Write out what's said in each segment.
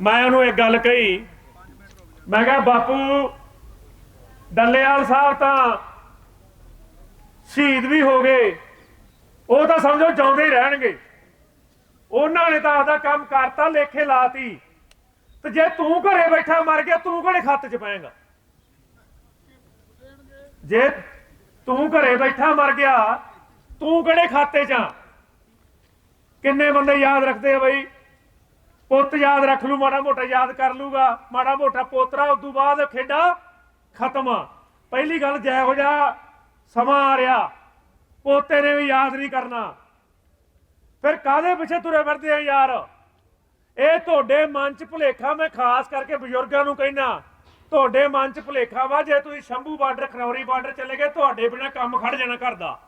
ਮੈਂ ਉਹਨੂੰ ਇੱਕ ਗੱਲ ਕਹੀ। ਮੈਂ ਕਿਹਾ, ਬਾਪੂ, ਡੱਲੇਵਾਲ ਸਾਹਿਬ ਤਾਂ ਸ਼ਹੀਦ ਵੀ ਹੋ ਗਏ। ਉਹ ਤਾਂ ਸਮਝੋ ਜਿਉਂਦੇ ਹੀ ਰਹਿਣਗੇ। ਉਹਨਾਂ ਨੇ ਤਾਂ ਆਪਦਾ ਕੰਮ ਕਰਤਾ, ਲੇਖੇ ਲਾਤੀ। ਤੇ ਜੇ ਤੂੰ ਘਰੇ ਬੈਠਾ ਮਰ ਗਿਆ, ਤੂੰ ਕਿਹੜੇ ਖੱਤ 'ਚ ਪਏਗਾ? ਜੇ ਤੂੰ ਘਰੇ ਬੈਠਾ ਮਰ ਗਿਆ, ਤੂੰ ਕਿਹੜੇ ਖਾਤੇ 'ਚ ਆ? ਕਿੰਨੇ ਬੰਦੇ ਯਾਦ ਰੱਖਦੇ ਆ ਬਈ? ਪੁੱਤ ਯਾਦ ਰੱਖ ਲੂ ਮਾੜਾ ਮੋਟਾ ਯਾਦ ਕਰ ਲੂਗਾ ਮਾੜਾ ਮੋਟਾ ਪੋਤਰਾ, ਉਸ ਤੋਂ ਬਾਅਦ ਖੇਡਾਂ ਖਤਮ। ਪਹਿਲੀ ਗੱਲ ਜੈ ਹੋ ਜਾ, ਸਮਾਂ ਆ ਰਿਹਾ। ਪੋਤੇ ਨੇ ਵੀ ਯਾਦ ਨਹੀਂ ਕਰਨਾ। ਫਿਰ ਕਾਦੇ ਪਿੱਛੇ ਤੁਰੇ ਫਿਰਦੇ ਆ ਯਾਰ? ਇਹ ਤੁਹਾਡੇ ਮਨ 'ਚ ਭੁਲੇਖਾ ਮੈਂ ਖਾਸ ਕਰਕੇ ਬਜ਼ੁਰਗਾਂ ਨੂੰ ਕਹਿਣਾ ਤੁਹਾਡੇ ਮਨ 'ਚ ਭੁਲੇਖਾ ਵਾ, ਜੇ ਤੁਸੀਂ ਸ਼ੰਭੂ ਬਾਰਡਰ, ਖਨੌਰੀ ਬਾਰਡਰ ਚਲੇ ਗਏ, ਤੁਹਾਡੇ ਬਿਨਾ ਕੰਮ ਖੜ ਜਾਣਾ ਘਰ ਦਾ।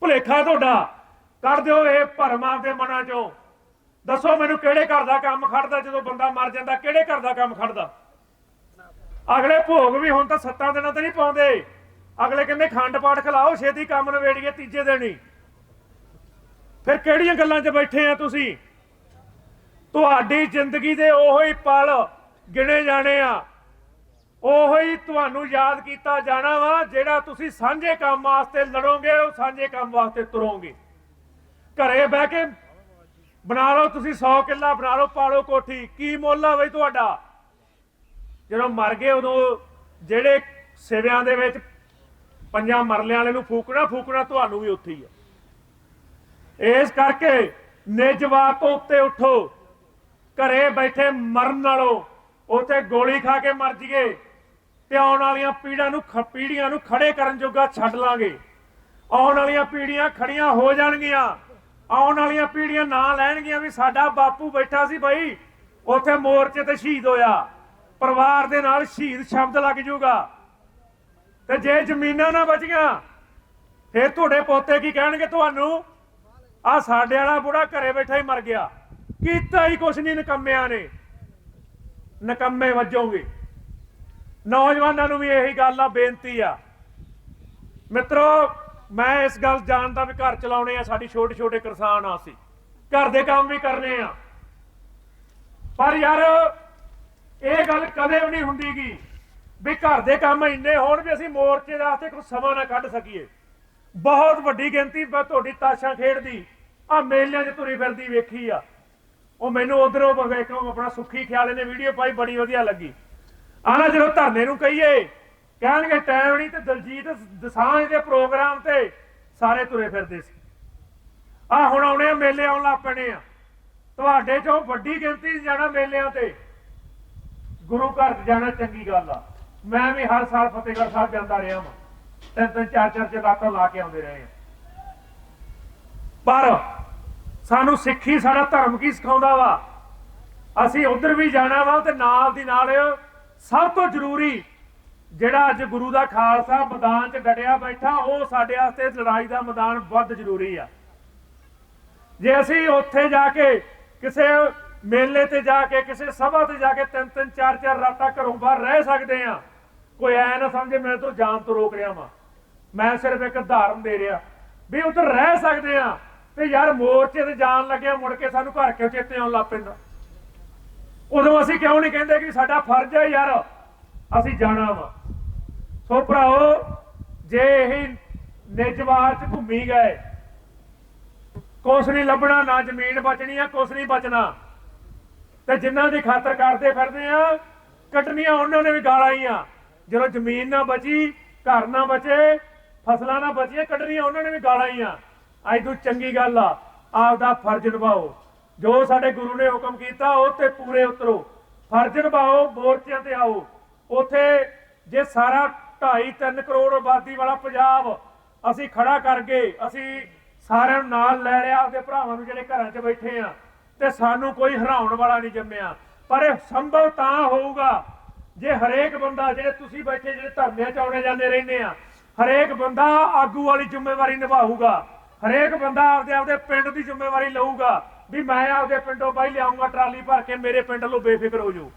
ਭੁਲੇਖਾ ਤੁਹਾਡਾ। ਕੱਢ ਦਿਓ ਇਹ ਭਰਮ ਆਪਦੇ ਮਨਾਂ 'ਚੋਂ। ਦੱਸੋ ਮੈਨੂੰ ਕਿਹੜੇ ਘਰ ਦਾ ਕੰਮ ਖੜਦਾ, ਜਦੋਂ ਬੰਦਾ ਮਰ ਜਾਂਦਾ, ਕਿਹੜੇ ਘਰ ਦਾ ਕੰਮ ਖੜਦਾ? ਅਗਲੇ ਭੋਗ ਵੀ ਹੁਣ ਤਾਂ ਸੱਤਾਂ ਦਿਨਾਂ ਤੇ ਨਹੀਂ ਪਾਉਂਦੇ। ਅਗਲੇ ਕਹਿੰਦੇ ਖੰਡ ਪਾਠ ਖਿਲਾਓ, ਛੇਤੀ ਕੰਮ ਨਵੇੜੀਏ ਤੀਜੇ ਦਿਨ ਹੀ। ਫਿਰ ਕਿਹੜੀਆਂ ਗੱਲਾਂ 'ਚ ਬੈਠੇ ਆ ਤੁਸੀਂ? ਤੁਹਾਡੀ ਜ਼ਿੰਦਗੀ ਦੇ ਉਹੋ ਹੀ ਪਲ ਗਿਣੇ ਜਾਣੇ ਆ। ਉਹੋ ਹੀ ਤੁਹਾਨੂੰ ਯਾਦ ਕੀਤਾ ਜਾਣਾ ਵਾ, ਜਿਹੜਾ ਤੁਸੀਂ ਸਾਂਝੇ ਕੰਮ ਵਾਸਤੇ ਲੜੋਗੇ, ਉਹ ਸਾਂਝੇ ਕੰਮ ਵਾਸਤੇ ਤੁਰੋਗੇ। ਘਰੇ ਬਹਿ ਕੇ ਬਣਾ ਲਓ, ਤੁਸੀਂ 100 ਕਿੱਲਾ ਬਣਾ ਲਓ ਪਾਲੋ ਕੋਠੀ। ਕੀ ਮੁੱਲ ਆ ਬਈ ਤੁਹਾਡਾ? ਜਦੋਂ ਮਰ ਗਏ ਉਦੋਂ ਜਿਹੜੇ ਸਿਵਿਆਂ ਦੇ ਵਿੱਚ ਪੰਜਾਂ ਮਰਲਿਆਂ ਵਾਲੇ ਨੂੰ ਫੂਕਣਾ ਫੂਕਣਾ ਤੁਹਾਨੂੰ ਵੀ ਉੱਥੇ ਹੀ ਆ। ਇਸ ਕਰਕੇ ਨਿਜਵਾਤ ਤੋਂ ਉੱਤੇ ਉਠੋ। ਘਰੇ ਬੈਠੇ ਮਰਨ ਨਾਲੋਂ ਉੱਥੇ ਗੋਲੀ ਖਾ ਕੇ ਮਰ ਜੀਏ। ਤੇ ਆਉਣ ਵਾਲੀਆਂ ਪੀੜ੍ਹੀਆਂ ਨੂੰ ਪੀੜੀਆਂ ਨੂੰ ਖੜੇ ਕਰਨ ਜੋਗਾ ਛੱਡ ਲਾਂਗੇ। ਆਉਣ ਵਾਲੀਆਂ ਪੀੜੀਆਂ ਖੜੀਆਂ ਹੋ ਜਾਣਗੀਆਂ। ਆਉਣ ਵਾਲੀਆਂ ਪੀੜ੍ਹੀਆਂ ਨਾਂ ਲੈਣਗੀਆਂ ਵੀ ਸਾਡਾ ਬਾਪੂ ਬੈਠਾ ਸੀ ਭਾਈ ਉੱਥੇ ਮੋਰਚੇ ਤੇ ਸ਼ਹੀਦ ਹੋਇਆ। ਪਰਿਵਾਰ ਦੇ ਨਾਲ ਸ਼ਹੀਦ ਸ਼ਬਦ ਲੱਗ ਜਾਊਗਾ ਤੇ ਜੇ ਜ਼ਮੀਨਾਂ ਨਾ ਬਚੀਆਂ, ਫਿਰ ਤੁਹਾਡੇ ਪੋਤੇ ਕੀ ਕਹਿਣਗੇ ਤੁਹਾਨੂੰ? ਆ ਸਾਡੇ ਵਾਲਾ ਬੁੜਾ ਘਰੇ ਬੈਠਾ ਹੀ ਮਰ ਗਿਆ। ਕੀਤਾ ਹੀ ਕੁਛ ਨਹੀਂ ਨਕੰਮਿਆਂ ਨੇ। ਨਕੰਮੇ ਵੱਜੋਗੇ ਨੌਜਵਾਨਾਂ ਨੂੰ ਵੀ ਇਹੀ ਗੱਲ ਆ, ਬੇਨਤੀ ਆ। ਮਿੱਤਰੋ ਮੈਂ ਇਸ ਗੱਲ ਜਾਣਦਾ ਵੀ ਘਰ ਚਲਾਉਣੇ ਆ, ਸਾਡੀ ਛੋਟੇ ਛੋਟੇ ਕਿਸਾਨ ਆ ਅਸੀਂ। ਘਰ ਦੇ ਕੰਮ ਵੀ ਕਰਨੇ ਆ। ਪਰ ਯਾਰ, ਇਹ ਗੱਲ ਕਦੇ ਵੀ ਨਹੀਂ ਹੁੰਦੀਗੀ ਵੀ ਘਰ ਦੇ ਕੰਮ ਇੰਨੇ ਹੋਣ ਵੀ ਅਸੀਂ ਮੋਰਚੇ ਵਾਸਤੇ ਕੋਈ ਸਮਾਂ ਨਾ ਕੱਢ ਸਕੀਏ। ਬਹੁਤ ਵੱਡੀ ਗਿਣਤੀ ਬ- ਤੁਹਾਡੀ ਤਾਸ਼ਾਂ ਖੇਡਦੀ ਆ ਮੇਲਿਆਂ 'ਚ ਤੁਰੀ ਫਿਰਦੀ ਵੇਖੀ ਆ। ਉਹ ਮੈਨੂੰ ਉਧਰੋਂ ਵੇਖੋ ਆਪਣਾ ਸੁੱਖੀ ਖਿਆਲੇ ਨੇ ਵੀਡੀਓ ਪਾਈ, ਬੜੀ ਵਧੀਆ ਲੱਗੀ। ਆਣਾ ਜਦੋਂ ਧਰਨੇ ਨੂੰ ਕਹੀਏ ਕਹਿਣਗੇ ਟਾਈਮ ਨਹੀਂ ਤੇ ਦਲਜੀਤ ਦਸਾਂਝ ਦੇ ਪ੍ਰੋਗਰਾਮ ਤੇ ਸਾਰੇ ਤੁਰੇ ਫਿਰਦੇ ਸੀ। ਆ ਹੁਣ ਆਉਣੇ ਆ, ਮੇਲੇ ਆਉਣ ਲੱਗ ਪੈਣੇ ਆ। ਤੁਹਾਡੇ ਚੋਂ ਵੱਡੀ ਗਿਣਤੀ ਜਾਣਾ ਮੇਲਿਆਂ ਤੇ। ਗੁਰੂ ਘਰ ਜਾਣਾ ਚੰਗੀ ਗੱਲ ਆ। ਮੈਂ ਵੀ ਹਰ ਸਾਲ ਫਤਿਹਗੜ੍ਹ ਸਾਹਿਬ ਜਾਂਦਾ ਰਿਹਾ ਹਾਂ ਤਿੰਨ ਤਿੰਨ, ਚਾਰ ਚਾਰ ਜਗਾਤਾਂ ਲਾ ਕੇ ਆਉਂਦੇ ਰਹੇ ਆ। ਪਰ ਸਾਨੂੰ ਸਿੱਖੀ ਸਾਡਾ ਧਰਮ ਕੀ ਸਿਖਾਉਂਦਾ ਵਾ? ਅਸੀਂ ਉਧਰ ਵੀ ਜਾਣਾ ਵਾ ਤੇ ਨਾਲ ਦੀ ਨਾਲ ਸਭ ਤੋਂ ਜ਼ਰੂਰੀ ਜਿਹੜਾ ਅੱਜ ਗੁਰੂ ਦਾ ਖਾਲਸਾ ਮੈਦਾਨ 'ਚ ਡਟਿਆ ਬੈਠਾ, ਉਹ ਸਾਡੇ ਵਾਸਤੇ ਲੜਾਈ ਦਾ ਮੈਦਾਨ ਵੱਧ ਜ਼ਰੂਰੀ ਆ। ਜੇ ਅਸੀਂ ਉੱਥੇ ਜਾ ਕੇ ਕਿਸੇ ਮੇਲੇ ਤੇ ਜਾ ਕੇ, ਕਿਸੇ ਸਭਾ ਤੇ ਜਾ ਕੇ ਤਿੰਨ ਤਿੰਨ, ਚਾਰ ਚਾਰ ਰਾਤਾਂ ਘਰੋਂ ਬਾਹਰ ਰਹਿ ਸਕਦੇ ਆ, ਕੋਈ ਐ ਨਾ ਸਮਝੇ ਮੈਂ ਤੋਂ ਜਾਣ ਤੋਂ ਰੋਕ ਰਿਹਾ ਵਾਂ। ਮੈਂ ਸਿਰਫ ਇੱਕ ਉਦਾਹਰਨ ਦੇ ਰਿਹਾ ਵੀ ਉੱਧਰ ਰਹਿ ਸਕਦੇ ਆ ਤੇ ਯਾਰ ਮੋਰਚੇ ਤੇ ਜਾਣ ਲੱਗਿਆ, ਮੁੜ ਕੇ ਸਾਨੂੰ ਘਰ ਕਿਉਂ ਚੇਤੇ ਆਉਣ ਲੱਗ ਪੈਂਦਾ? ਉਦੋਂ ਅਸੀਂ ਕਿਉਂ ਨਹੀਂ ਕਹਿੰਦੇ ਕਿ ਸਾਡਾ ਫਰਜ਼ ਹੈ ਯਾਰ, ਅਸੀਂ ਜਾਣਾ ਵਾ। ਸੋ ਭਰਾਓ ਜੇ ਇਹ ਨਿਜਵਾਰ ਚ ਘੁੰਮੀ ਗਏ, ਕੁਛ ਨਹੀਂ ਲੱਭਣਾ, ਨਾ ਜ਼ਮੀਨ ਬਚਣੀ ਆ, ਕੁਛ ਨਹੀਂ ਬਚਣਾ। ਤੇ ਜਿਨ੍ਹਾਂ ਦੀ ਖਾਤਰ ਕਰਦੇ ਫਿਰਦੇ ਆ, ਕਟਣੀਆਂ ਉਹਨਾਂ ਨੇ ਵੀ ਗਾਲਾਂ ਹੀ ਆ। ਜਦੋਂ ਜ਼ਮੀਨ ਨਾ ਬਚੀ, ਘਰ ਨਾ ਬਚੇ, ਫਸਲਾਂ ਨਾ ਬਚੀਆਂ ਕੱਢਣੀਆਂ ਉਹਨਾਂ ਨੇ ਵੀ ਗਾਲਾਂ ਹੀ ਆ। ਅੱਜ ਤੋਂ ਚੰਗੀ ਗੱਲ ਆ, ਆਪਦਾ ਫਰਜ਼ ਨਿਭਾਓ। ਜੋ ਸਾਡੇ ਗੁਰੂ ਨੇ ਹੁਕਮ ਕੀਤਾ, ਉਹ ਤੇ ਪੂਰੇ ਉਤਰੋ। ਫਰਜ਼ ਨਿਭਾਓ, ਮੋਰਚਿਆਂ ਤੇ ਆਓ। ਉਥੇ ਜੇ ਸਾਰਾ 2.5 3 ਕਰੋੜ ਆਬਾਦੀ ਵਾਲਾ ਪੰਜਾਬ ਅਸੀਂ ਖੜਾ ਕਰ ਗਏ ਅਸੀਂ ਸਾਰਿਆਂ ਨੂੰ ਨਾਲ ਲੈ ਲਿਆ, ਆਪਦੇ ਭਰਾਵਾਂ ਨੂੰ ਜਿਹੜੇ ਘਰਾਂ 'ਚ ਬੈਠੇ ਆ ਤੇ ਸਾਨੂੰ ਕੋਈ ਹਰਾਉਣ ਵਾਲਾ ਨਹੀਂ ਜੰਮਿਆ। ਪਰ ਇਹ ਸੰਭਵ ਤਾਂ ਹੋਊਗਾ ਜੇ ਹਰੇਕ ਬੰਦਾ, ਜਿਹੜੇ ਤੁਸੀਂ ਬੈਠੇ, ਜਿਹੜੇ ਧਰਨਿਆਂ 'ਚ ਆਉਣੇ ਜਾਂਦੇ ਰਹਿੰਦੇ ਆ, ਹਰੇਕ ਬੰਦਾ ਆਗੂ ਵਾਲੀ ਜ਼ਿੰਮੇਵਾਰੀ ਨਿਭਾਊਗਾ। ਹਰੇਕ ਬੰਦਾ ਆਪਦੇ ਆਪਦੇ ਪਿੰਡ ਦੀ ਜ਼ਿੰਮੇਵਾਰੀ ਲਊਗਾ ਵੀ ਮੈਂ ਆਪਦੇ ਪਿੰਡੋਂ ਬਾਈ ਲਿਆਉਂਗਾ ਟਰਾਲੀ ਭਰ ਕੇ, ਮੇਰੇ ਪਿੰਡ ਨੂੰ ਬੇਫਿਕਰ ਹੋ ਜਾਓ।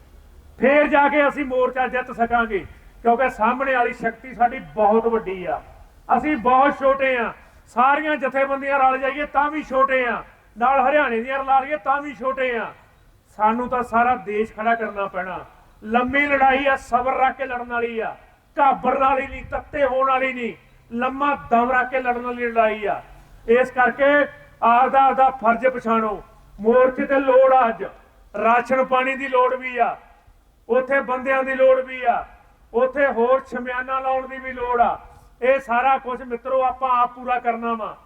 ਫੇਰ ਜਾ ਕੇ ਅਸੀਂ ਮੋਰਚਾ ਜਿੱਤ ਸਕਾਂਗੇ। ਕਿਉਂਕਿ ਸਾਹਮਣੇ ਵਾਲੀ ਸ਼ਕਤੀ ਸਾਡੀ ਬਹੁਤ ਵੱਡੀ ਆ। ਅਸੀਂ ਬਹੁਤ ਛੋਟੇ ਆ। ਸਾਰੀਆਂ ਜਥੇਬੰਦੀਆਂ ਰਲ ਜਾਈਏ ਤਾਂ ਵੀ ਛੋਟੇ ਆ। ਨਾਲ ਹਰਿਆਣੇ ਦੀਆਂ ਰਲਾ ਲਈਏ ਤਾਂ ਵੀ ਛੋਟੇ ਆ। ਸਾਨੂੰ ਤਾਂ ਸਾਰਾ ਦੇਸ਼ ਖੜਾ ਕਰਨਾ ਪੈਣਾ। ਲੰਮੀ ਲੜਾਈ ਆ, ਸਬਰ ਰੱਖ ਕੇ ਲੜਨ ਵਾਲੀ ਆ। ਘਾਬਰਨ ਵਾਲੀ ਨਹੀਂ, ਤੱਤੇ ਹੋਣ ਵਾਲੀ ਨਹੀਂ। ਲੰਮਾ ਦਮ ਰੱਖ ਕੇ ਲੜਨ ਵਾਲੀ ਲੜਾਈ ਆ। ਇਸ ਕਰਕੇ ਆਪਦਾ ਆਪਦਾ ਫਰਜ਼ ਪਛਾਣੋ। ਮੋਰਚੇ ਤੇ ਲੋੜ ਆ ਅੱਜ। ਰਾਸ਼ਨ ਪਾਣੀ ਦੀ ਲੋੜ ਵੀ ਆ। ਉੱਥੇ ਬੰਦਿਆਂ ਦੀ ਲੋੜ ਵੀ ਆ। ਉੱਥੇ ਹੋਰ ਸ਼ਮਿਆਨਾ ਲਾਉਣ ਦੀ ਵੀ ਲੋੜ ਆ। ਇਹ ਸਾਰਾ ਕੁਝ ਮਿੱਤਰੋ ਆਪਾਂ ਆਪ ਪੂਰਾ ਕਰਨਾ ਵਾ।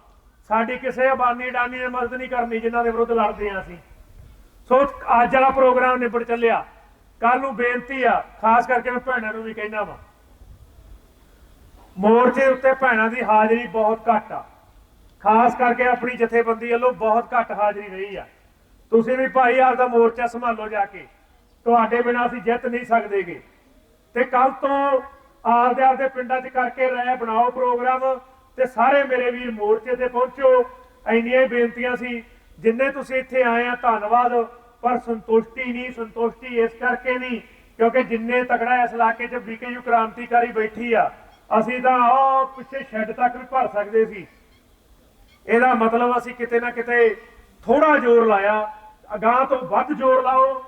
ਸਾਡੀ ਕਿਸੇ ਅਬਾਨੀ ਡਾਨੀ ਨੇ ਮਦਦ ਨਹੀਂ ਕਰਨੀ ਜਿਨ੍ਹਾਂ ਦੇ ਵਿਰੁੱਧ ਲੜਦੇ ਆ ਅਸੀਂ। ਸੋ ਅੱਜ ਵਾਲਾ ਪ੍ਰੋਗਰਾਮ ਨਿਬੜ ਚੱਲਿਆ। ਕੱਲ ਨੂੰ ਬੇਨਤੀ ਆ, ਖਾਸ ਕਰਕੇ ਮੈਂ ਭੈਣਾਂ ਨੂੰ ਵੀ ਕਹਿਣਾ ਵਾ। ਮੋਰਚੇ ਉੱਤੇ ਭੈਣਾਂ ਦੀ ਹਾਜ਼ਰੀ ਬਹੁਤ ਘੱਟ ਆ। ਖਾਸ ਕਰਕੇ ਆਪਣੀ ਜਥੇਬੰਦੀ ਵੱਲੋਂ ਬਹੁਤ ਘੱਟ ਹਾਜ਼ਰੀ ਰਹੀ ਆ। ਤੁਸੀਂ ਵੀ ਭਾਈ ਆਪਦਾ ਮੋਰਚਾ ਸੰਭਾਲੋ ਜਾ ਕੇ। ਤੁਹਾਡੇ ਬਿਨਾਂ ਅਸੀਂ ਜਿੱਤ ਨਹੀਂ ਸਕਦੇਗੇ। ਤੇ ਕੱਲ ਤੋਂ ਆਪਦੇ ਆਪਦੇ ਪਿੰਡਾਂ 'ਚ ਕਰਕੇ ਰਹਿ ਬਣਾਓ ਪ੍ਰੋਗਰਾਮ ਤੇ ਸਾਰੇ ਮੇਰੇ ਵੀਰ ਮੋਰਚੇ ਤੇ ਪਹੁੰਚੋ। ਇੰਨੀਆਂ ਹੀ ਬੇਨਤੀਆਂ ਸੀ, ਜਿੰਨੇ ਤੁਸੀਂ ਇੱਥੇ ਆਏ ਆ, ਧੰਨਵਾਦ। ਪਰ ਸੰਤੁਸ਼ਟੀ ਨਹੀਂ, ਸੰਤੁਸ਼ਟੀ ਇਸ ਕਰਕੇ ਨਹੀਂ, ਕਿਉਂਕਿ ਜਿੰਨੇ ਤਕੜਾ ਇਸ ਇਲਾਕੇ 'ਚ ਬੀਕੇਯੂ ਕ੍ਰਾਂਤੀਕਾਰੀ ਬੈਠੀ ਆ, ਅਸੀਂ ਤਾਂ ਉਹ ਪਿੱਛੇ ਸ਼ੈੱਡ ਤੱਕ ਵੀ ਭਰ ਸਕਦੇ ਸੀ। ਇਹਦਾ ਮਤਲਬ ਅਸੀਂ ਕਿਤੇ ਨਾ ਕਿਤੇ ਥੋੜਾ ਜ਼ੋਰ ਲਾਇਆ। ਅਗਾਹ ਤੋਂ ਵੱਧ ਜ਼ੋਰ ਲਾਓ।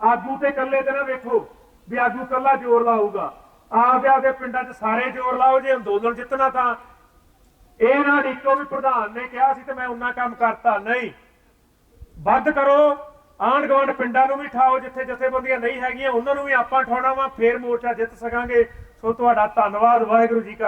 ਆਗੂ ਤੇ ਇਕੱਲੇ ਤੇ ਨਾ ਵੇਖੋ। ਵੀ ਆਗੂ ਇਕੱਲਾ ਜ਼ੋਰ ਲਾਊਗਾ। ਆਪਦੇ ਆਪਦੇ ਪਿੰਡਾਂ 'ਚ ਸਾਰੇ ਜ਼ੋਰ ਲਾਓ, ਜੇ ਅੰਦੋਲਨ ਜਿੱਤਣਾ ਤਾਂ। ਇਹ ਨਾ ਡਿੱਕੋ ਵੀ ਪ੍ਰਧਾਨ ਨੇ ਕਿਹਾ ਸੀ ਤੇ ਮੈਂ ਉਹਨਾਂ ਕੰਮ ਕਰਤਾ। ਨਹੀਂ। ਵੱਧ ਕਰੋ। ਆਂਢ ਗੁਆਂਢ ਪਿੰਡਾਂ ਨੂੰ ਵੀ ਠਾਓ, ਜਿੱਥੇ ਜਥੇਬੰਦੀਆਂ ਨਹੀਂ ਹੈਗੀਆਂ, ਉਹਨਾਂ ਨੂੰ ਵੀ ਆਪਾਂ ਠਾਉਣਾ ਵਾ, ਫੇਰ ਮੋਰਚਾ ਜਿੱਤ ਸਕਾਂਗੇ। ਸੋ ਤੁਹਾਡਾ ਧੰਨਵਾਦ, ਵਾਹਿਗੁਰੂ ਜੀ ਕਾ